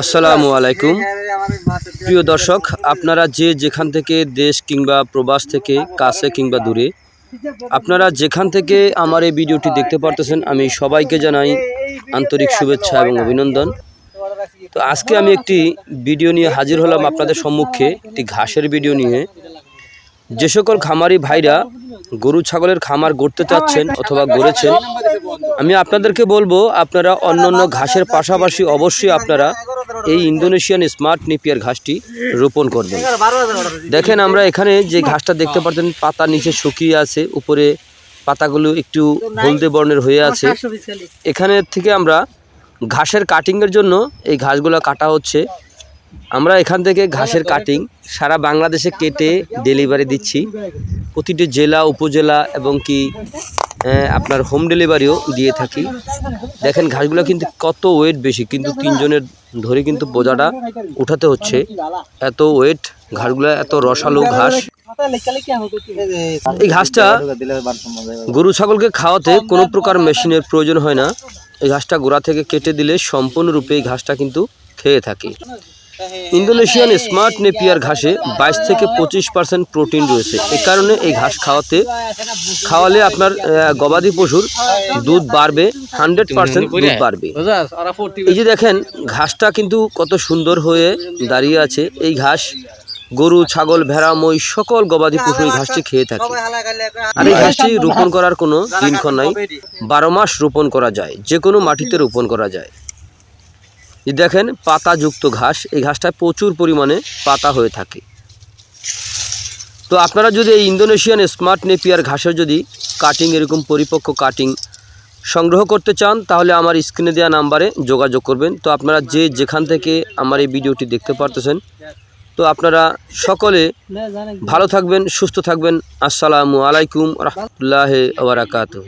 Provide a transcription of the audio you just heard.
আসসালামু আলাইকুম। প্রিয় দর্শক, আপনারা যে যেখান থেকে দেশ কিংবা প্রবাস থেকে কাছে কিংবা দূরে, আপনারা যেখান থেকে আমার এই ভিডিওটি দেখতে পারতেছেন, আমি সবাইকে জানাই আন্তরিক শুভেচ্ছা এবং অভিনন্দন। তো আজকে আমি একটি ভিডিও নিয়ে হাজির হলাম আপনাদের সম্মুখে, একটি ঘাসের ভিডিও নিয়ে। যে সকল খামারি ভাইরা গরু ছাগলের খামার গড়তে চাচ্ছেন অথবা গড়েছেন আমি আপনাদেরকে বলব আপনারা অন্যান্য ঘাসের পাশাপাশি অবশ্যই আপনারা এই ইন্দোনেশিয়ান স্মার্ট নিপিয়ার ঘাসটি রোপণ করবেন। দেখেন আমরা এখানে যে ঘাসটা দেখতে পাচ্ছেন পাতা নিচে শুকিয়ে আছে উপরে পাতাগুলো একটু হলদে বর্ণের হয়ে আছে। এখানে থেকে আমরা ঘাসের কাটিংয়ের জন্য এই ঘাসগুলো কাটা হচ্ছে। আমরা এখান থেকে ঘাসের কাটিং সারা বাংলাদেশে কেটে ডেলিভারি দিচ্ছি। প্রতিটি জেলা উপজেলা এবং কি আপনার হোম ডেলিভারিও দিয়ে থাকি। দেখেন ঘাসগুলো কিন্তু কত ওয়েট বেশি কিন্তু তিনজনের ধরে কিন্তু বোঝাটা উঠাতে হচ্ছে। এত ওয়েট ঘাসগুলো এত রসালো ঘাস। এই ঘাসটা গরু ছাগলকে খাওয়াতে কোনো প্রকার মেশিনের প্রয়োজন হয় না। এই ঘাসটা গোড়া থেকে কেটে দিলে সম্পূর্ণরূপে এই ঘাসটা কিন্তু খেয়ে থাকে। ইন্দোনেশিয়ান স্মার্ট নেপিয়ার ঘাসে বাইশ থেকে পঁচিশ পার্সেন্ট প্রোটিন রয়েছে। এ কারণে এই ঘাস খাওয়াতে খাওয়ালে আপনার গবাদি পশুর দুধ বাড়বে, হান্ড্রেড পার্সেন্ট দুধ বাড়বে। এই যে দেখেন, ঘাসটা কিন্তু কত সুন্দর হয়ে দাঁড়িয়ে আছে। এই ঘাস গরু, ছাগল, ভেড়া মই সকল গবাদি পশু এই ঘাসটি খেয়ে থাকে। আর এই ঘাসটি রোপণ করার কোনো দিনক্ষণ নাই। বারো মাস রোপণ করা যায় যে কোনো মাটিতে রোপণ করা যায়। দেখেন পাতাযুক্ত ঘাস, এই ঘাসটায় প্রচুর পরিমাণে পাতা হয়ে থাকে। তো আপনারা যদি এই ইন্দোনেশিয়ান স্মার্ট নেপিয়ার ঘাসের যদি কাটিং এরকম পরিপক্ক কাটিং সংগ্রহ করতে চান, তাহলে আমার স্ক্রিনে দেওয়া নাম্বারে যোগাযোগ করবেন। তো আপনারা যে যেখান থেকে আমার এই ভিডিওটি দেখতে পারতেছেন, তো আপনারা সকলে ভালো থাকবেন, সুস্থ থাকবেন। আসসালামু আলাইকুম রহমতুল্লাহ ওবরাকাতু